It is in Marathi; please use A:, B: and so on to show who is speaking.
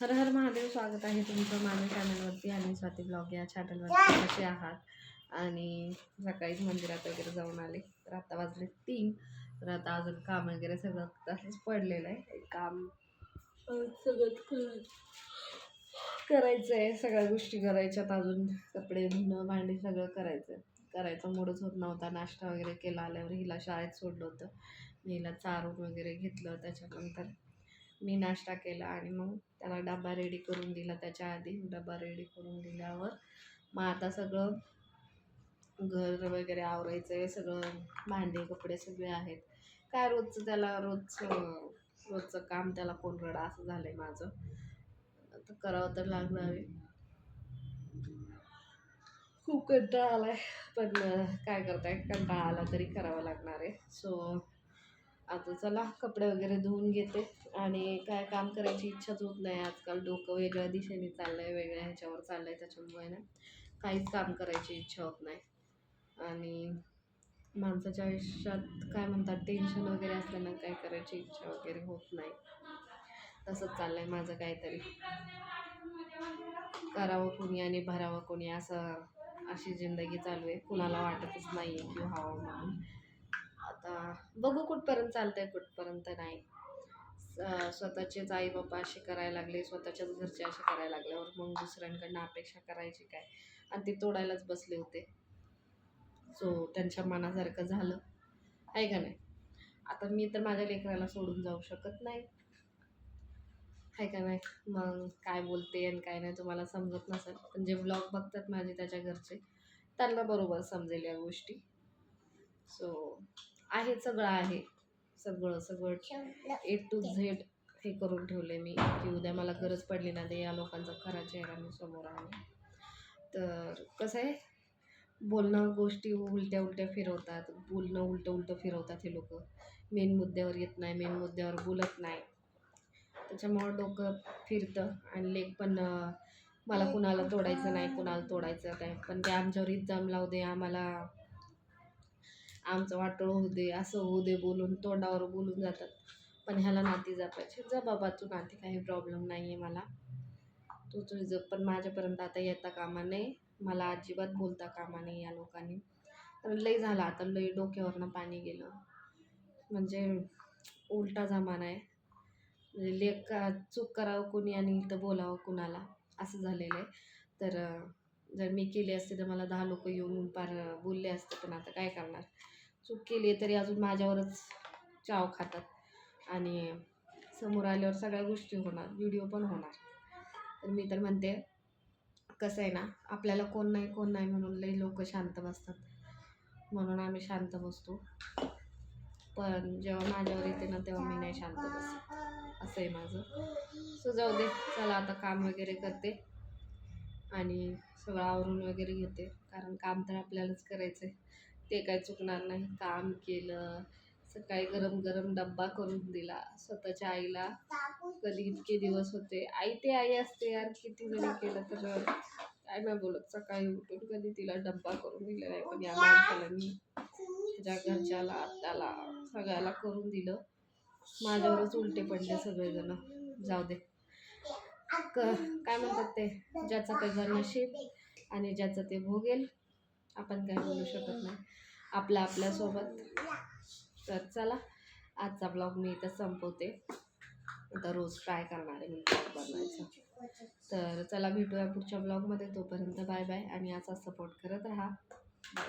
A: हर हर महादेव स्वागत आहे तुमचं माझ्या चॅनलवरती आणि स्वाती ब्लॉग या चॅनलवरती कसे आहात? आणि सकाळीच मंदिरात वगैरे जाऊन आले. तर आता वाजले तीन. तर आता अजून काम वगैरे सगळं तसंच पडलेलं आहे. काम सगळं करायचं आहे सगळ्या गोष्टी करायच्यात. अजून कपडे धुणं भांडी सगळं करायचं करायचं मूडच होत नव्हता. नाश्ता वगैरे केला आल्यावर हिला शाळेत सोडलं होतं. मी हिला चारून वगैरे घेतलं त्याच्यानंतर. मी नाश्ता केला आणि मग त्याला डबा रेडी करून दिला. त्याच्या आधी डबा रेडी करून दिल्यावर मग आता सगळं घर वगैरे आवरायचं आहे सगळं भांडे कपडे सगळे आहेत. काय रोजचं त्याला रोजचं रोजचं काम त्याला कोण रडा असं झालं आहे माझं. आता करावं तर लागणार आहे. खूप कंटाळा आला आहे पण काय करताय? कंटाळा आला तरी करावं लागणार आहे. सो आता चला कपडे वगैरे धुवून घेते. आणि काय काम करायची इच्छाच होत नाही. आजकाल डोकं वेगळ्या दिशेने चाललं आहे वेगळ्या ह्याच्यावर चाललं आहे त्याच्यामुळे ना काहीच काम करायची इच्छा होत नाही. आणि माणसाच्या आयुष्यात काय म्हणतात टेन्शन वगैरे असल्यानं काय करायची इच्छा वगैरे होत नाही. तसंच चाललं आहे माझं काहीतरी. करावं कोणी आणि भरावं कोणी असं अशी जिंदगी चालू आहे. कुणाला वाटतच नाही आहे की व्हावं म्हणून. आता बघू कुठपर्यंत चालतं आहे कुठपर्यंत नाही. स्वतःचेच आई बाबा असे करायला लागले स्वतःच्याच घरचे असे करायला लागल्यावर मग दुसऱ्यांकडनं अपेक्षा करायची काय? आणि ते तोडायलाच बसले होते. सो त्यांच्या मनासारखं झालं. आहे का नाही? आता मी तर माझ्या लेकराला सोडून जाऊ शकत नाही. आहे का नाही? मग काय बोलते आणि काय नाही तुम्हाला समजत नसेल. पण जे ब्लॉग बघतात माझे त्याच्या घरचे त्यांना बरोबर समजेल या गोष्टी. सो आहे सगळं आहे. सगळं सगळं ए टू झेड हे करून ठेवले मी. की उद्या मला गरज पडली ना ते या लोकांचा खरा चेहरा मी समोर आहे तर कसं आहे? बोलणं गोष्टी उलट्या उलट्या फिरवतात. बोलणं उलटं उलटं फिरवतात हे लोक. मेन मुद्द्यावर येत नाही मेन मुद्द्यावर बोलत नाही. त्याच्यामुळं डोकं फिरतं आणि लेख पण मला कुणाला तोडायचं नाही कुणाला तोडायचं नाही. पण ते आमच्यावर इल्जाम लावू दे आम्हाला आमचं वाटोळं होऊ दे असं होऊ दे बोलून तोंडावर बोलून जातात. पण ह्याला नाती जपायची. जा बाबा तू नाती काही प्रॉब्लेम नाही आहे मला. तू तुझी जप पण माझ्यापर्यंत आता येता कामा नये. मला अजिबात बोलता कामा नाही या लोकांनी. कारण लई झालं आता लई डोक्यावरनं पाणी गेलं. म्हणजे उलटा जमाना आहे. म्हणजे लेख का चूक करावं कोणी आणि इथं बोलावं कुणाला. असं झालेलं आहे. तर जर मी केली असते तर मला दहा लोक येऊन पार बोलले असते पण आता काय करणार? चूक केली आहे तरी अजून माझ्यावरच चाव खातात. आणि समोर आल्यावर सगळ्या गोष्टी होणार व्हिडिओ पण होणार. तर मी तर म्हणते कसं आहे ना आपल्याला कोण नाही कोण नाही म्हणून लई लोक शांत बसतात. म्हणून आम्ही शांत बसतो. पण जेव्हा माझ्यावर येते ना तेव्हा मी नाही शांत बसत. असं आहे माझं. सो जाऊ दे. चला आता काम वगैरे करते. आणि सगळं आवरून वगैरे घेते. कारण काम तर आपल्यालाच करायचं आहे ते काय चुकणार नाही. काम केलं सकाळी गरम गरम डब्बा करून दिला. स्वतःच्या आईला कधी इतके दिवस होते. आई ते आई असते यार किती जरी केलं तर काय नाही बोलत. सकाळी उठून कधी तिला डब्बा करून दिलेला आहे पण या माणसाला मी माझ्या घरच्याला त्याला सगळ्याला करून दिलं. माझ्यावरच उलटे पडले सगळेजण. जाऊ दे. क काय म्हणतात ते? ज्याचा त्याचा नशीब आणि ज्याचं ते भोगेल. आपण काय बोलू शकत नाही. आपल्या आपल्यासोबत. तर चला आजचा ब्लॉग मी इथं संपवते. आता रोज ट्राय करणार आहे मी ब्लॉग बनवायचा. तर चला भेटूया पुढच्या ब्लॉगमध्ये तोपर्यंत बाय बाय आणि असा सपोर्ट करत राहा. बाय